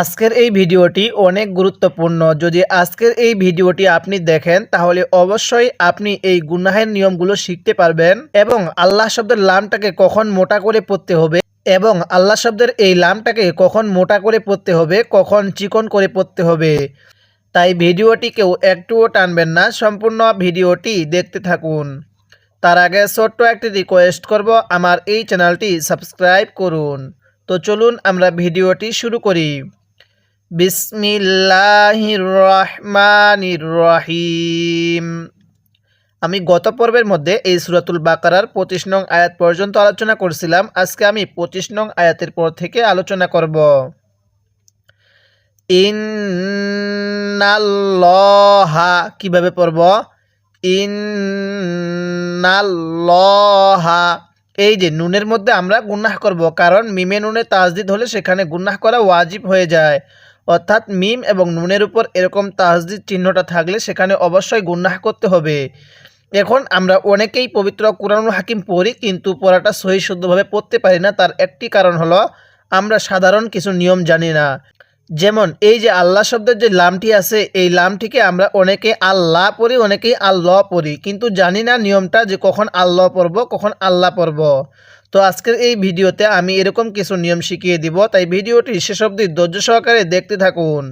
আজকের এই ভিডিওটি অনেক গুরুত্বপূর্ণ। যদি আজকের এই ভিডিওটি আপনি দেখেন, তাহলে অবশ্যই আপনি এই গুনাহের নিয়মগুলো শিখতে পারবেন এবং আল্লাহ শব্দের লামটাকে কখন মোটা করে পড়তে হবে এবং আল্লাহ শব্দের এই লামটাকে কখন মোটা করে পড়তে হবে, কখন চিকন করে পড়তে হবে। তাই ভিডিওটি কেউ একটুও টানবেন না, সম্পূর্ণ ভিডিওটি দেখতে থাকুন। তার আগে ছোট্ট একটি রিকোয়েস্ট করব, আমার এই চ্যানেলটি সাবস্ক্রাইব করুন। তো চলুন আমরা ভিডিওটি শুরু করি। বিসমিল্লাহির রহমানির রহিম আমি গত পর্বের মধ্যে এই সুরাতুল বাকারার পঁচিশ নং আয়াত পর্যন্ত আলোচনা করছিলাম। আজকে আমি পঁচিশ নং আয়াতের পর থেকে আলোচনা করব। ইন্নাল্লাহা, কীভাবে পড়ব? ইন্নাল্লাহা, এই যে নুনের মধ্যে আমরা গুন্নাহ করব, কারণ মিমে নুনে তাজদিদ হলে সেখানে গুন্নাহ করা ওয়াজিব হয়ে যায়। অর্থাৎ মিম এবং নুনের উপর এরকম তাজদিদ চিহ্নটা থাকলে সেখানে অবশ্যই গুনাহ করতে হবে। এখন আমরা অনেকেই পবিত্র কোরআনুল হাকিম পড়ি কিন্তু পড়াটা সহি শুদ্ধভাবে পড়তে পারি না। তার একটি কারণ হলো আমরা সাধারণ কিছু নিয়ম জানি না। যেমন এই যে আল্লাহ শব্দের যে লামটি আছে, এই লামটিকে আমরা অনেকে আল্লাহ পড়ি, অনেকেই আল্লাহ পড়ি। কিন্তু জানি না নিয়মটা যে কখন আল্লাহ পড়ব, কখন আল্লাহ পড়ব। তো আজকের এই ভিডিওতে আমি এরকম কিছু নিয়ম শিখিয়ে দিব, তাই ভিডিওটি শেষ অবধি ধৈর্য সহকারে দেখতে থাকুন।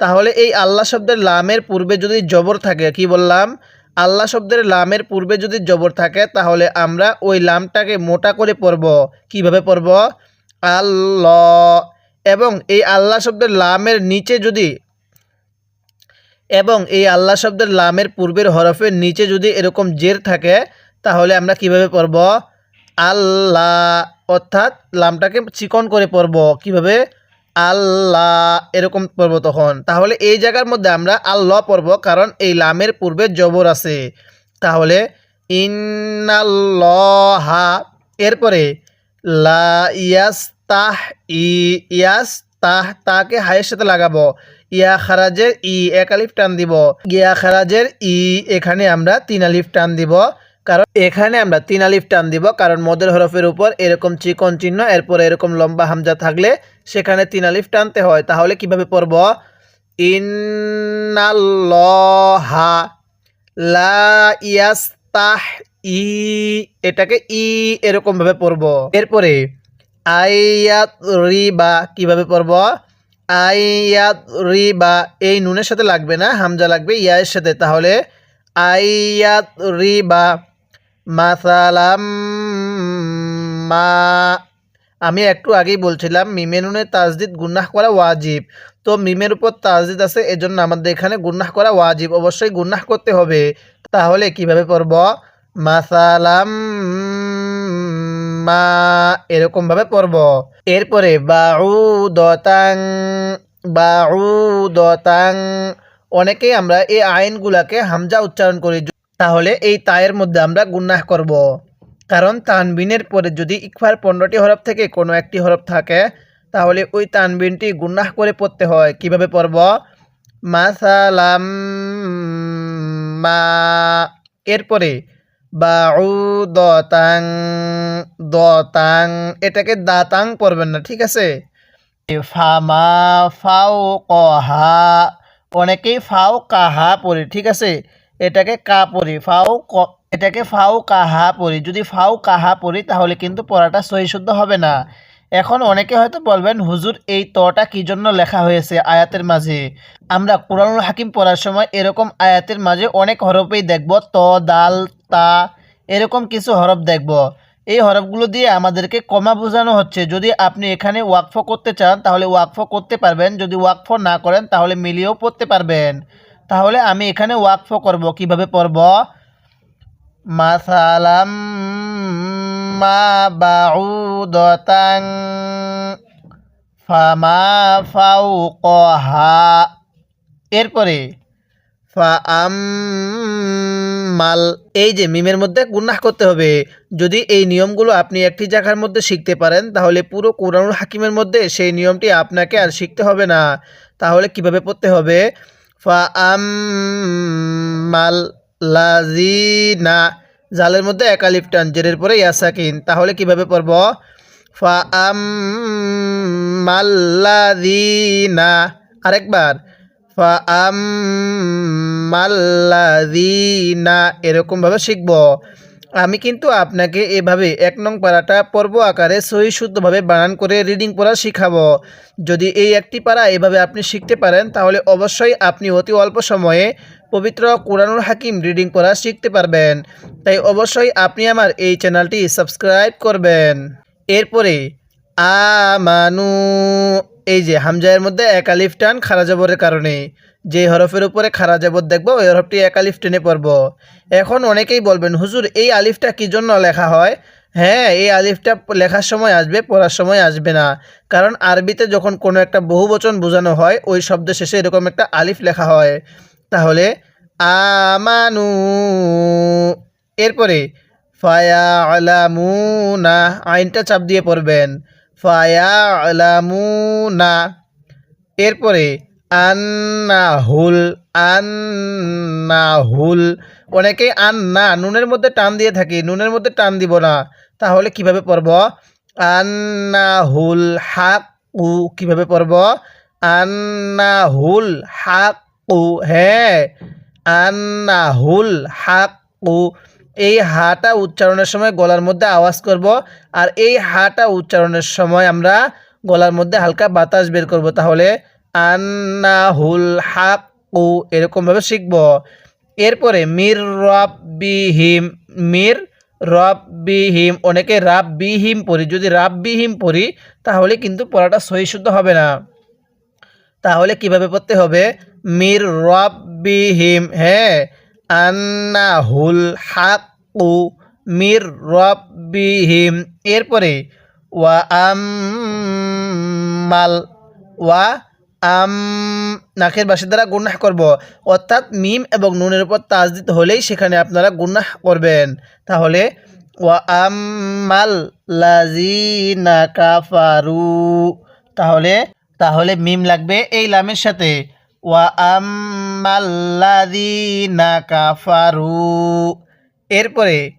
তাহলে এই আল্লাহ শব্দের লামের পূর্বে যদি জবর থাকে, কি বললাম? আল্লাহ শব্দের লামের পূর্বে যদি জবর থাকে, তাহলে আমরা ওই লামটাকে মোটা করে পড়ব। কীভাবে পড়ব? আল্লাহ। এবং এই আল্লাহ শব্দের লামের নিচে যদি এবং এই আল্লাহ শব্দের লামের পূর্বের হরফের নিচে যদি এরকম জের থাকে, তাহলে আমরা কীভাবে পড়ব? আল্লাহ, অর্থাৎ লামটাকে চিকন করে পড়ব কীভাবে? আল্লাহ, এরকম পড়ব তখন। তাহলে এই জায়গার মধ্যে আমরা আল্লাহ পড়ব কারণ এই লামের পূর্বে জবর আছে। তাহলে ইন্নাল্লাহা, এরপরে লা ইয়াস তাহ ইয়াস তাহ তাকে হায়ের সাথে লাগাবো। ইয়া খারাজের ই এক আলিফ টান দিব। ইয়া খারাজের ই, এখানে আমরা তিন আলিফ টান দিব। কারণ এখানে আমরা তিন আলিফ টান দিব, কারণ মদের হরফের উপর এরকম চিকন চিহ্ন, এরপর এরকম লম্বা হামজা থাকলে সেখানে তিন আলিফ টানতে হয়। তাহলে কীভাবে পড়ব? ইন্নাল্লাহা লা ইয়াস্তাহ ই এটাকে ই এরকম ভাবে পড়ব। এরপরে আয়াত রিবা কীভাবে পড়ব? আয়াত রিবা এই নুনের সাথে লাগবে না, হামজা লাগবে ইয়ায়ের সাথে। তাহলে আয়াত রিবা মাসালাম মা। আমি একটু আগেই বলছিলাম মিমে নুনের তাজদিদ গুন্নাহ করা ওয়াজিব। তো মিমের উপর তাজদিদ আছে, এজন্য আমাদের এখানে গুন্নাহ করা ওয়াজিব। অবশ্যই গুন্নাহ করতে হবে। তাহলে কীভাবে পড়ব? মাসালাম মা। এরকম ভাবে পড়ব। এরপরে বাউ দতাং বাউ দতাং অনেকেই আমরা এই আইনগুলাকে হামজা উচ্চারণ করি। তাহলে এই তায়ের মধ্যে আমরা গুন্নাহ করব। কারণ তানবিনের পরে যদি ইকফার পনেরোটি হরফ থেকে কোনো একটি হরফ থাকে, তাহলে ওই তানবিনটি গুন্নাহ করে পড়তে হয়। কীভাবে পড়ব? মাসালাম মা এরপরে বাউ দতাং দতাং এটাকে দাতাং পড়বেন না, ঠিক আছে? ফামা ফাও কহা অনেকেই ফাও কাহা পড়ি, ঠিক আছে? এটাকে কা পড়ি ফাও এটাকে ফাও কাহা পড়ি যদি ফাও কাহা পড়ি তাহলে কিন্তু পড়াটা সহি শুদ্ধ হবে না। এখন অনেকে হয়তো বলবেন, হুজুর, এই তটা কি জন্য লেখা হয়েছে আয়াতের মাঝে? আমরা কোরআনুল হাকিম পড়ার সময় এরকম আয়াতের মাঝে অনেক হরফেই দেখব। ত, দাল, তা, এরকম কিছু হরফ দেখব। এই হরফগুলো দিয়ে আমাদেরকে কমা বোঝানো হচ্ছে। যদি আপনি এখানে ওয়াকফ করতে চান, তাহলে ওয়াকফ করতে পারবেন। যদি ওয়াকফ না করেন, তাহলে মিলিয়েও পড়তে পারবেন। তাহলে আমি এখানে ওয়াকফ করব। কীভাবে পড়ব? মাসালাম মা বাউদতাং ফামা ফাউকহা। এরপরে মাল এই যে মিমের মধ্যে গুন্নাহ করতে হবে। যদি এই নিয়মগুলো আপনি একটি জায়গার মধ্যে শিখতে পারেন, তাহলে পুরো কোরআনুল হাকিমের মধ্যে সেই নিয়মটি আপনাকে আর শিখতে হবে না। তাহলে কীভাবে পড়তে হবে? ফা আম মাল লাজিনা জালের মধ্যে একালিফ টান জেরের পরে ইয়াসাকিন। তাহলে কীভাবে পড়ব? ফা আম মাল্লাদিনা আরেকবার। ফা আম মাল্লাদিনা এরকমভাবে শিখব। আমি কিন্তু আপনাকে এভাবে এক নং পাড়াটা পর্ব আকারে সহি শুদ্ধভাবে বানান করে রিডিং পড়া শিখাবো। যদি এই একটি পাড়া এভাবে আপনি শিখতে পারেন, তাহলে অবশ্যই আপনি অতি অল্প সময়ে পবিত্র কোরআনুল হাকিম রিডিং পড়া শিখতে পারবেন। তাই অবশ্যই আপনি আমার এই চ্যানেলটি সাবস্ক্রাইব করবেন। এরপরে আমানু এই যে হামজায়ের মধ্যে একালিফ টান খারা জবরের কারণে। যে হরফের উপরে খারা জবর দেখব, ওই হরফটি একালিফ টেনে পড়ব। এখন অনেকেই বলবেন, হুজুর, এই আলিফটা কি জন্য লেখা হয়? হ্যাঁ এই আলিফটা লেখার সময় আসবে, পড়ার সময় আসবে না। কারণ আরবিতে যখন কোনো একটা বহুবচন বোঝানো হয়, ওই শব্দ শেষে এরকম একটা আলিফ লেখা হয়। তাহলে, আমানু এরপরে ফায়া আলামুনা আইনটা চাপ দিয়ে পড়বেন। ফায়া আলামুনা এরপরে আন্নাহুল আন্নাহুল। অনেকেই আন্না, নুনের মধ্যে টান দিয়ে থাকি, নুনের মধ্যে টান দিব না। তাহলে কীভাবে পড়ব? আন্নাহুল হাক উ কীভাবে পড়ব? আন্নাহুল হাক উ হ্যাঁ। আন্নাহুল হাক। উ এই হাটা উচ্চারণের সময় গলার মধ্যে আওয়াজ করব, আর এই হাটা উচ্চারণের সময় আমরা গলার মধ্যে হালকা বাতাস বের করব। তাহলে আন্নাহুল হাক উ এরকমভাবে শিখব। এরপরে মির রব্বিহিম মির রব্বিহিম, অনেকে রাব্বিহিম পড়ি। যদি রাব্বিহিম পড়ি, তাহলে কিন্তু পড়াটা সহি শুদ্ধ হবে না। তাহলে কীভাবে পড়তে হবে? মির রব্বিহিম হ্যাঁ আন্নাহুল হাকু মির রব্বিহিম। এরপরে ওয়া আম্মাল, ওয়া আম নাকের বাসের দ্বারা গুন্নাহ করব। অর্থাৎ মিম এবং নুনের উপর তাজদিদ হলেই সেখানে আপনারা গুন্নাহ করবেন। তাহলে, ওয়া আম্মাল লাজিনা কাফারু। তাহলে তাহলে মিম লাগবে এই লামের সাথে। ওয়া আম্মাল্লাযীনা কাফারু। এরপরে,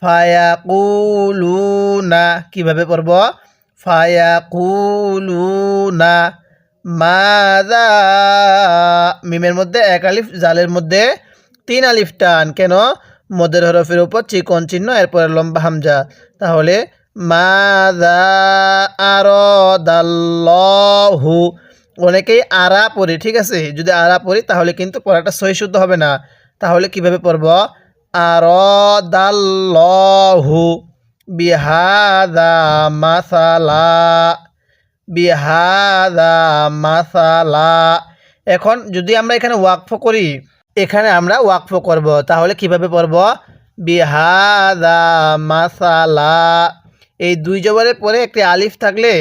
ফায়াকুলুনা, কীভাবে পড়ব? ফায়াকুলুনা। মাদা মিমের মধ্যে এক আলিফ, জালের মধ্যে তিন আলিফ টান। কেন? মদের হরফের উপর চিকন চিহ্ন, এরপরে লম্বা হামজা। তাহলে মাদা আর দাল্লহু অনেকেই আরা পড়ি, ঠিক আছে? যদি আরা পড়ি, তাহলে কিন্তু পড়াটা সহি শুদ্ধ হবে না। তাহলে কীভাবে পড়ব? আর দাল্লহু বিহাদা মাসালা। বিহাদা মাসালা। এখন যদি আমরা এখানে ওয়াকফ করি, এখানে আমরা ওয়াকফ করব। তাহলে কীভাবে পড়ব বিহাদা মাসালা। এই দুই জবরের পরে একটি আলিফ থাকলে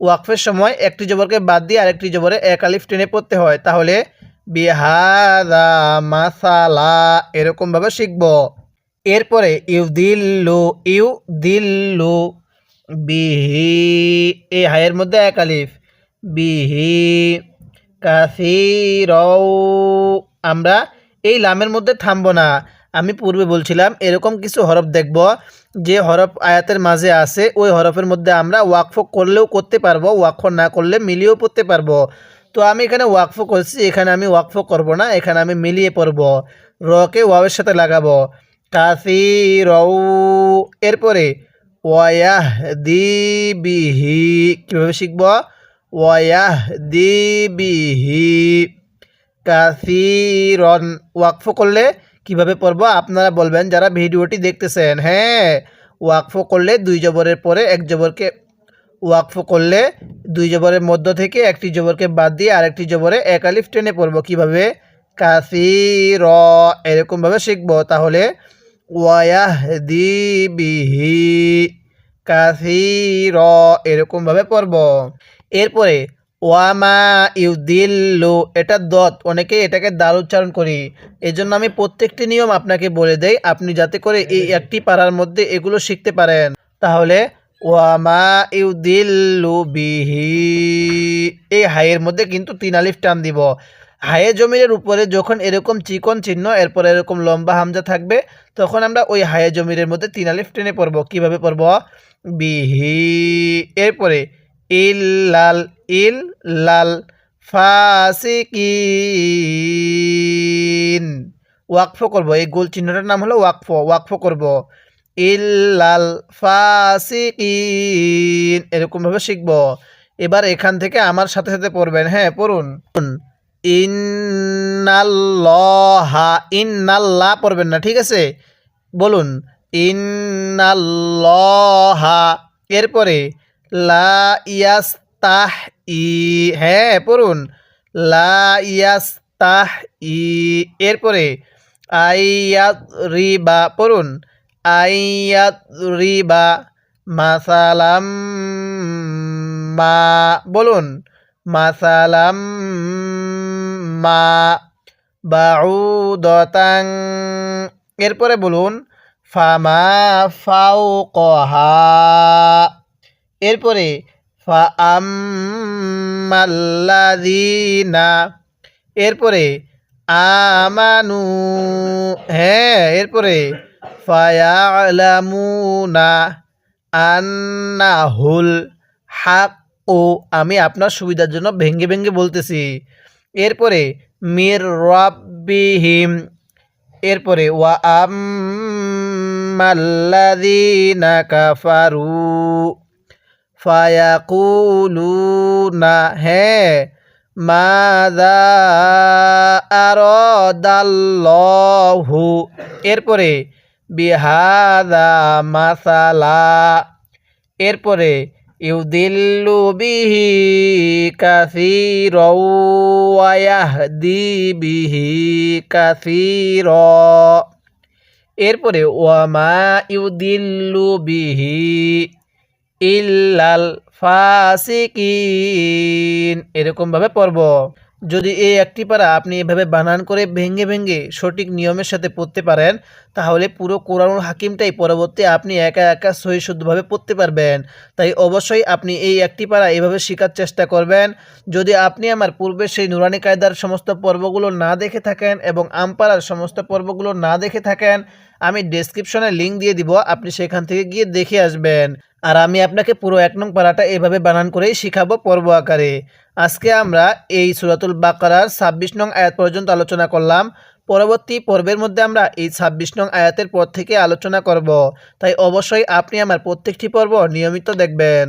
ওয়াকফের সময় একটি জবরকে বাদ দিয়ে আরেকটি জবরে এক আলিফ টেনে পড়তে হয়। তাহলে বিহাদা মাসালা এরকমভাবে শিখব। এরপরে ইউ দিল্লু ইউ দিল্লু বিহি, এই হায়ের মধ্যে এক আলিফ। বিহি কাসিরৌ আমরা এই লামের মধ্যে থামবো না। আমি পূর্বে বলছিলাম, এরকম কিছু হরফ দেখব, যে হরফ আয়াতের মাঝে আছে, ওই হরফের মধ্যে আমরা ওয়াকফ করলেও করতে পারব, ওয়াকফ না করলে মিলিয়েও পড়তে পারব। তো আমি এখানে ওয়াকফ করছি, এখানে আমি ওয়াকফ করব না, এখানে আমি মিলিয়ে পড়ব। রকে ওয়াবের সাথে লাগাবো। কাসি রৌ এরপরে ওয়াহ দি বিহি কীভাবে শিখব? ওয়াহ দি বিহি কাসিরন। ওয়াকফ করলে কীভাবে পড়ব? আপনারা বলবেন, যারা ভিডিওটি দেখতেছেন হ্যাঁ ওয়াকফ করলে দুই জবরের পরে এক জবরকে, ওয়াকফ করলে দুই জবরের মধ্য থেকে একটি জবরকে বাদ দিয়ে আরেকটি জবরে এক আলিফ টেনে পড়ব। কীভাবে? র এরকমভাবে শিখব। তাহলে ওয়াহ দি বিহি কাসি র এরকমভাবে পড়ব। এরপরে ওয়ামা ইউদিল্লু এটা দত। অনেকে এটাকে দাল উচ্চারণ করি। এজন্য আমি প্রত্যেকটি নিয়ম আপনাকে বলে দেই আপনি যাতে করে এই একটি পাড়ার মধ্যে এগুলো শিখতে পারেন। তাহলে ওয়ামা ইউদিল্লু বিহি এই হাইয়ের মধ্যে কিন্তু তিন আলিফ টান দিব। হায়ে জমিরের উপরে যখন এরকম চিকন চিহ্ন, এরপরে এরকম লম্বা হামজা থাকবে, তখন আমরা ওই হায়ে জমিরের মধ্যে তিন আলিফ টেনে পড়ব। কীভাবে পড়ব? বিহি, এরপরে ইল লাল ইল লাল ফাসিকিন। ওয়াকফ করব, এই গোল চিহ্নটার নাম হলো ওয়াকফ ওয়াকফ করব। ইল্লাল ফাসিকিন, এরকমভাবে শিখব। এবার এখান থেকে আমার সাথে সাথে পড়বেন হ্যাঁ পড়ুন। ইন্নাল্লাহা, ইন্নাল্লাহ পড়বেন না, ঠিক আছে? বলুন, ইন্নাল্লাহা, এরপরে লা ইয়াস্তাহ ই হ্যাঁ পড়ুন, লা ইয়াস্তাহ ই এরপরে আইয়াত রিবা পড়ুন আইয়াত রিবা মাসালাম মা বলুন মাসালাম মা বাউদতাং এরপরে বলুন, ফামা ফাউ কহা এরপরে, ফা আম্মাল্লাযীনা। এরপরে, আমানু। হ্যাঁ এরপরে, ফায়ালামুনা আন্নাহুল হাক ও আমি আপনার সুবিধার জন্য ভেঙ্গে ভেঙ্গে বলতেছি। এরপরে মির রাব্বিহিম, এরপরে ওয়া আম্মাল্লাযীনা কাফারু, ফায়াকুলুনা হ্যাঁ মাদা আরদাল্লাহু, এরপরে বিহাদা মাসালা, এরপরে ইউদিল্লু বিহি কাসির ওয়াহদি বিহি কাসির। এরপরে ওয়ামা ইউদিল্লু বিহি ইল্লাল ফাসিকিন। এরকমভাবে পড়ব। যদি এই একটি পারা আপনি এভাবে বানান করে ভেঙ্গে ভেঙ্গে সঠিক নিয়মের সাথে পড়তে পারেন, তাহলে পুরো কোরআনুল হাকিমটাই পরবর্তী আপনি একা একা সহি শুদ্ধভাবে পড়তে পারবেন। তাই অবশ্যই আপনি এই একটি পারা এভাবে শেখার চেষ্টা করবেন। যদি আপনি আমার পূর্বে সেই নুরানি কায়দার সমস্ত পর্বগুলো না দেখে থাকেন এবং আমপাড়ার সমস্ত পর্বগুলো না দেখে থাকেন, আমি ডেসক্রিপশনে লিঙ্ক দিয়ে দিব, আপনি সেখান থেকে গিয়ে দেখে আসবেন। আর আমি আপনাকে পুরো এক নং পাড়াটা এভাবে বানান করেই শিখাবো পর্ব আকারে। আজকে আমরা এই সুরাতুল বাকারার ছাব্বিশ নং আয়াত পর্যন্ত আলোচনা করলাম। পরবর্তী পর্বের মধ্যে আমরা এই ছাব্বিশ নং আয়াতের পর থেকে আলোচনা করব। তাই অবশ্যই আপনি আমার প্রত্যেকটি পর্ব নিয়মিত দেখবেন।